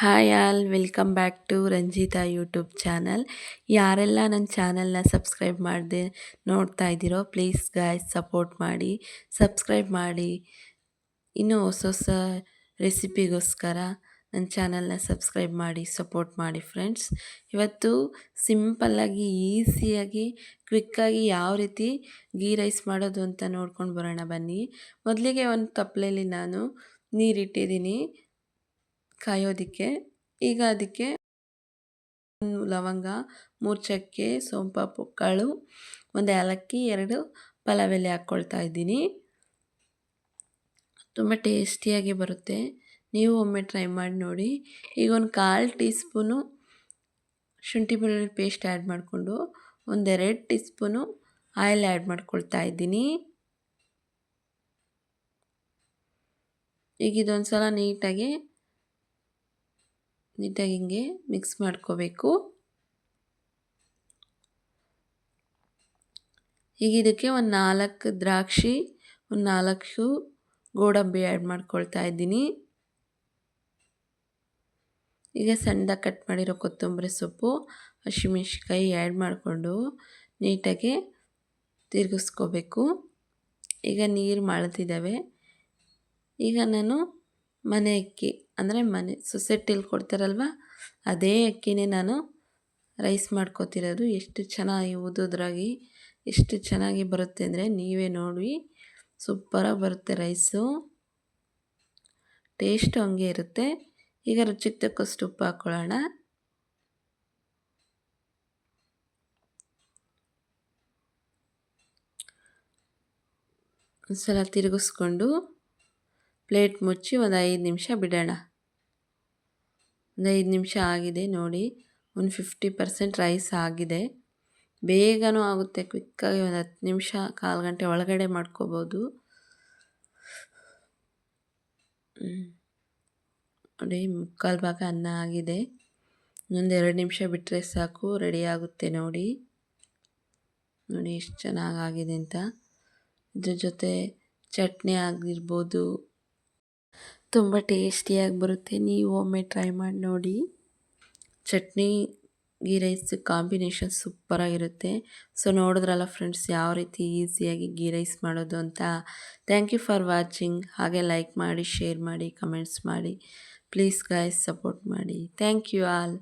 Hi all welcome back to Ranjitha YouTube channel ಯಾರೆಲ್ಲ ನನ್ನ ಚಾನಲ್ನ ಸಬ್ಸ್ಕ್ರೈಬ್ ಮಾಡದೆ, ನೋಡ್ತಾ ಇದ್ದೀರೋ ಪ್ಲೀಸ್ ಗಾಯ್ಸ್ ಸಪೋರ್ಟ್ ಮಾಡಿ ಸಬ್ಸ್ಕ್ರೈಬ್ ಮಾಡಿ. ಇನ್ನೂ ಹೊಸ ಹೊಸ ರೆಸಿಪಿಗೋಸ್ಕರ ನನ್ನ ಚಾನಲ್ನ ಸಬ್ಸ್ಕ್ರೈಬ್ ಮಾಡಿ ಸಪೋರ್ಟ್ ಮಾಡಿ ಫ್ರೆಂಡ್ಸ್ ಇವತ್ತು ಸಿಂಪಲ್ಲಾಗಿ ಈಸಿಯಾಗಿ ಕ್ವಿಕ್ಕಾಗಿ ಯಾವ ರೀತಿ ಗೀ ರೈಸ್ ಮಾಡೋದು ಅಂತ ನೋಡ್ಕೊಂಡು ಬರೋಣ ಬನ್ನಿ. ಮೊದಲಿಗೆ ಒಂದು ತಪ್ಪಲೆಯಲ್ಲಿ ನಾನು ನೀರಿಟ್ಟಿದ್ದೀನಿ. ಕಾಯೋದಕ್ಕೆ, ಈಗ ಅದಕ್ಕೆ ಲವಂಗ, ಮೂರು ಚಕ್ಕೆ ಸೋಂಪಾಪು ಕಾಳು ಒಂದು ಏಲಕ್ಕಿ, ಎರಡು ಪಲಾವ್ ಎಲೆ ಹಾಕ್ಕೊಳ್ತಾ ಇದ್ದೀನಿ. ತುಂಬ ಟೇಸ್ಟಿಯಾಗಿ ಬರುತ್ತೆ. ನೀವು ಒಮ್ಮೆ ಟ್ರೈ ಮಾಡಿ ನೋಡಿ. ಈಗ ಒಂದು ಕಾಲು ಟೀ ಸ್ಪೂನು ಶುಂಠಿ ಬೆಳ್ಳುಳ್ಳಿ ಪೇಸ್ಟ್ ಆ್ಯಡ್ ಮಾಡಿಕೊಂಡು ಒಂದೆರಡು ಟೀ ಸ್ಪೂನು ಆಯಿಲ್ ಆ್ಯಡ್ ಮಾಡ್ಕೊಳ್ತಾ ಇದ್ದೀನಿ. ಈಗ ಇದೊಂದು ಸಲ ನೀಟಾಗಿ ನೀಟಾಗಿ ಹಿಂಗೆ ಮಿಕ್ಸ್ ಮಾಡ್ಕೋಬೇಕು. ಈಗ ಇದಕ್ಕೆ ಒಂದು ನಾಲ್ಕು ದ್ರಾಕ್ಷಿ, ಒಂದು ನಾಲ್ಕು ಗೋಡಂಬಿ ಆ್ಯಡ್ ಮಾಡ್ಕೊಳ್ತಾ ಇದ್ದೀನಿ. ಈಗ ಸಣ್ಣದಾಗಿ ಕಟ್ ಮಾಡಿರೋ ಕೊತ್ತಂಬರಿ ಸೊಪ್ಪು ಹಸಿಮೆಣ್ಸಿಕಾಯಿ ಆ್ಯಡ್ ಮಾಡಿಕೊಂಡು ನೀಟಾಗಿ ತಿರುಗಿಸ್ಕೋಬೇಕು. ಈಗ ನೀರು ಮಾಡ್ತಿದ್ದಾವೆ ಈಗ ನಾನು ಮನೆ ಅಕ್ಕಿ ಅಂದರೆ ಮನೆ ಸೊಸೈಟಿಲಿ ಕೊಡ್ತಾರಲ್ವ, ಅದೇ ಅಕ್ಕಿನೇ ನಾನು ರೈಸ್ ಮಾಡ್ಕೋತಿರೋದು. ಎಷ್ಟು ಚೆನ್ನಾಗಿ ಉದುದ್ರಾಗಿ, ಎಷ್ಟು ಚೆನ್ನಾಗಿ ಬರುತ್ತೆ ಅಂದರೆ ನೀವೇ ನೋಡಿ. ಸೂಪರಾಗಿ ಬರುತ್ತೆ ರೈಸು. ಟೇಸ್ಟು ಹಂಗೆ ಇರುತ್ತೆ. ಈಗ ರುಚಿಗೆ ತಕ್ಕಷ್ಟು ಉಪ್ಪು ಹಾಕ್ಕೊಳ್ಳೋಣ. ಒಂದ್ಸಲ ತಿರುಗಿಸ್ಕೊಂಡು ಪ್ಲೇಟ್ ಮುಚ್ಚಿ ಒಂದು ಐದು ನಿಮಿಷ ಬಿಡೋಣ. ಒಂದು ಐದು ನಿಮಿಷ ಆಗಿದೆ ನೋಡಿ. ಒಂದು ಫಿಫ್ಟಿ ಪರ್ಸೆಂಟ್ ರೈಸ್ ಆಗಿದೆ. ಬೇಗನೂ ಆಗುತ್ತೆ ಕ್ವಿಕ್ಕಾಗಿ ಒಂದು ಹತ್ತು ನಿಮಿಷ, ಕಾಲು ಗಂಟೆ ಒಳಗಡೆ ಮಾಡ್ಕೋಬೋದು. ನೋಡಿ, ಮುಕ್ಕಾಲು ಭಾಗ ಅನ್ನ ಆಗಿದೆ. ಇನ್ನೊಂದು ಎರಡು ನಿಮಿಷ ಬಿಟ್ಟರೆ ಸಾಕು ರೆಡಿ ಆಗುತ್ತೆ ನೋಡಿ. ನೋಡಿ, ಎಷ್ಟು ಚೆನ್ನಾಗಾಗಿದೆ ಅಂತ. ಇದ್ರ ಜೊತೆ ಚಟ್ನಿ ಆಗಿರ್ಬೋದು ತುಂಬ ಟೇಸ್ಟಿಯಾಗಿ ಬರುತ್ತೆ. ನೀವು ಒಮ್ಮೆ ಟ್ರೈ ಮಾಡಿ ನೋಡಿ. ಚಟ್ನಿ ಗೀ ರೈಸ್ ಕಾಂಬಿನೇಷನ್ ಸೂಪರಾಗಿರುತ್ತೆ. ಸೊ, ನೋಡಿದ್ರಲ್ಲ ಫ್ರೆಂಡ್ಸ್, ಯಾವ ರೀತಿ ಈಸಿಯಾಗಿ ಗೀ ರೈಸ್ ಮಾಡೋದು ಅಂತ. Thank you for watching. ಹಾಗೆ ಲೈಕ್ ಮಾಡಿ, ಶೇರ್ ಮಾಡಿ, ಕಮೆಂಟ್ಸ್ ಮಾಡಿ. ಪ್ಲೀಸ್ ಗಾಯ್ಸ್ ಸಪೋರ್ಟ್ ಮಾಡಿ. Thank you all.